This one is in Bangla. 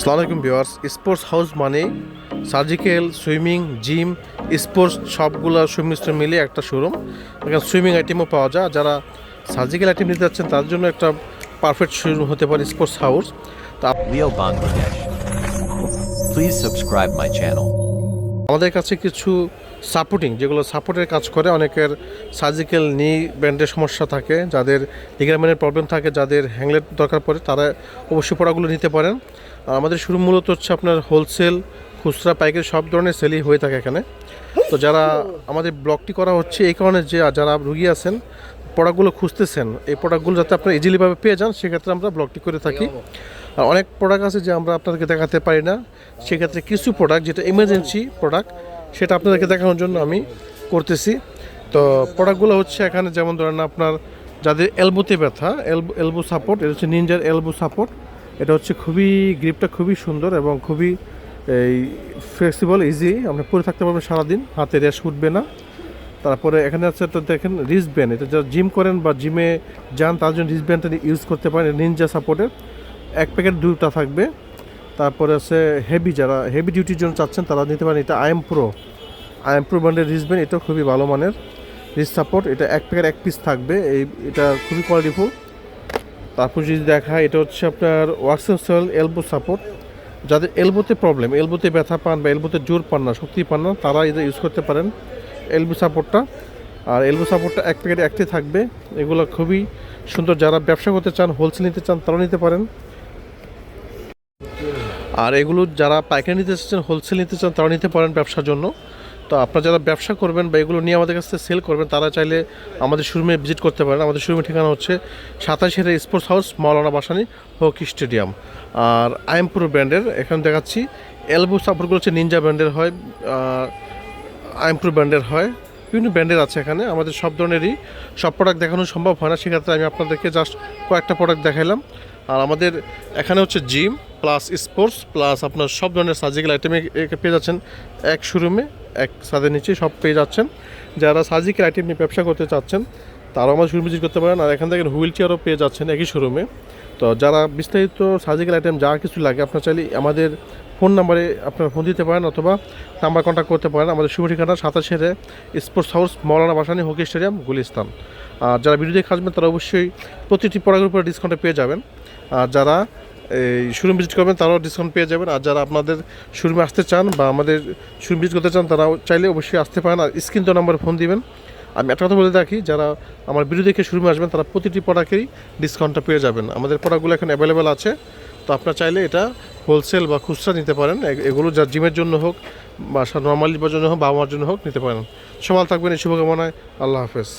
সালাম আলাইকুম ভিউয়ার্স স্পোর্টস হাউস মানে সার্জিক্যাল সুইমিং জিম স্পোর্টস সবগুলো সুমিশ্রণ মিলে একটা শোরুম। এখানে সুইমিং আইটেমও পাওয়া যায়। যারা সার্জিক্যাল আইটেম নিতে যাচ্ছেন তার জন্য একটা পারফেক্ট শোরুম হতে পারে স্পোর্টস হাউস। তা subscribe my channel. আমাদের কাছে কিছু সাপোর্টিং যেগুলো সাপোর্টের কাজ করে, অনেকের সার্জিক্যাল নি ব্যান্ডের সমস্যা থাকে, যাদের লিগামেন্টের প্রবলেম থাকে, যাদের হ্যাংলেট দরকার পড়ে, তারা অবশ্যই পড়াগুলো নিতে পারেন। আর আমাদের শুরু মূলত হচ্ছে আপনার হোলসেল খুচরা, পাইকারি, সব ধরনের সেলই হয়ে থাকে এখানে। তো যারা আমাদের ব্লগটি করা হচ্ছে, এই কারণে যে যারা রুগী আছেন প্রোডাক্টগুলো খুঁজতেছেন, এই প্রোডাক্টগুলো যাতে আপনারা ইজিলিভাবে পেয়ে যান, সেক্ষেত্রে আমরা ব্লগটি করে থাকি। আর অনেক প্রোডাক্ট আছে যে আমরা আপনাদেরকে দেখাতে পারি না, সেক্ষেত্রে কিছু প্রোডাক্ট যেটা এমার্জেন্সি প্রোডাক্ট সেটা আপনাদেরকে দেখানোর জন্য আমি করতেছি। তো প্রোডাক্টগুলো হচ্ছে এখানে যেমন ধরেন আপনার যাদের এলবোতে ব্যথা এলবো এলবো সাপোর্ট এটা হচ্ছে নিনজার এলবো সাপোর্ট এটা হচ্ছে খুবই গ্রিপটা খুবই সুন্দর এবং খুবই এই ফ্লেক্সিবল ইজি আপনি পরে থাকতে পারবেন সারাদিন, হাতে রেশ উঠবে না। তারপরে এখানে আছে একটা দেখেন রিস্ট ব্যান্ড এটা যারা জিম করেন বা জিমে যান, তার জন্য রিস্ট ব্যান্ডটা ইউজ করতে পারেন নিনজা সাপোর্টের এক প্যাকেট দুটা থাকবে। তারপরে আছে হেভি যারা হেভি ডিউটির জন্য চাচ্ছেন, তারা নিতে পারেন। এটা আইএম প্রো আইএম প্রো ব্র্যান্ডের রিস্ট ব্যান্ড এটাও খুবই ভালো মানের। রিস্ট সাপোর্ট এটা এক প্যাকেট এক পিস থাকবে। এই, এটা খুবই কোয়ালিটিফুল তারপর যদি দেখা এটা হচ্ছে আপনার ওয়ার্কসেল এলবো সাপোর্ট যাদের এলবোতে প্রবলেম এলবোতে ব্যথা পান বা এলবোতে জোর পান না, শক্তি পান না, তারা এটা ইউজ করতে পারেন এলবো সাপোর্টটা আর এলবো সাপোর্টটা এক প্যাকেটে একটি থাকবে। এগুলো খুবই সুন্দর। যারা ব্যবসা করতে চান হোলসেল নিতে চান তারা নিতে পারেন। আর এগুলো যারা পাইকারি নিতে চাচ্ছেন হোলসেল নিতে চান, তারা নিতে পারেন ব্যবসার জন্য। তো আপনারা যারা ব্যবসা করবেন বা এগুলো নিয়ে আমাদের কাছ থেকে সেল করবেন, তারা চাইলে আমাদের শোরুমে ভিজিট করতে পারেন। আমাদের শোরুমের ঠিকানা হচ্ছে সাতাশের sports house Maulana Bhasani, hockey stadium. আর আইএমপুর ব্র্যান্ডের, এখানে দেখাচ্ছি এলবো সাপোর্টগুলো হচ্ছে নিনজা ব্র্যান্ডের হয় আইএমপুর ব্র্যান্ডের হয়। বিভিন্ন ব্র্যান্ডের আছে এখানে। আমাদের সব ধরনেরই সব প্রোডাক্ট দেখানো সম্ভব হয় না। সেক্ষেত্রে আমি আপনাদেরকে জাস্ট কয়েকটা প্রোডাক্ট দেখাইলাম। আর আমাদের এখানে হচ্ছে জিম প্লাস স্পোর্টস প্লাস আপনার সব ধরনের সার্জিক্যাল আইটেম পেয়ে যাচ্ছেন এক শোরুমে এক ছাদের নিচে সব পেয়ে যাচ্ছেন। যারা সার্জিক্যাল আইটেম নিয়ে ব্যবসা করতে চাচ্ছেন, তারাও আমাদের শোরুম ভিজিট করতে পারেন। আর এখান থেকে হুইল চেয়ারও পেয়ে যাচ্ছেন একই শোরুমে তো যারা বিস্তারিত সার্জিক্যাল আইটেম যা কিছু লাগে, আপনার চাইলে আমাদের ফোন নাম্বারে আপনারা ফোন দিতে পারেন অথবা নাম্বার কন্ট্যাক্ট করতে পারেন। আমাদের শুভ ঠিকানা সাতাশের sports house Maulana Bhasani hockey stadium Gulistan. আর যারা ভিডিও দেখে আসবেন, তারা অবশ্যই প্রতিটি প্রোডাক্টের উপরে ডিসকাউন্টে পেয়ে যাবেন। আর যারা এই শোরুম ভিজিট করবেন, তারাও ডিসকাউন্ট পেয়ে যাবেন। আর যারা আপনাদের শোরুমে আসতে চান বা আমাদের শোরুম ভিজিট করতে চান, তারাও চাইলে অবশ্যই আসতে পারেন। আর স্ক্রিন তো নাম্বারে ফোন দিবেন। আমি একটা কথা বলে রাখি, যারা আমার ভিডিও দেখে শোরুমে আসবেন, তারা প্রতিটি প্রোডাক্টেরই ডিসকাউন্টটা পেয়ে যাবেন। আমাদের প্রোডাক্টগুলো এখন অ্যাভেলেবেল আছে। তো আপনারা চাইলে এটা হোলসেল বা খুচরা নিতে পারেন। এগুলো যা জিমের জন্য হোক, বা নর্মালি জন্য হোক বাবা মার জন্য হোক, নিতে পারেন। সবাই থাকবেন, এই শুভকামনায় আল্লাহ হাফেজ।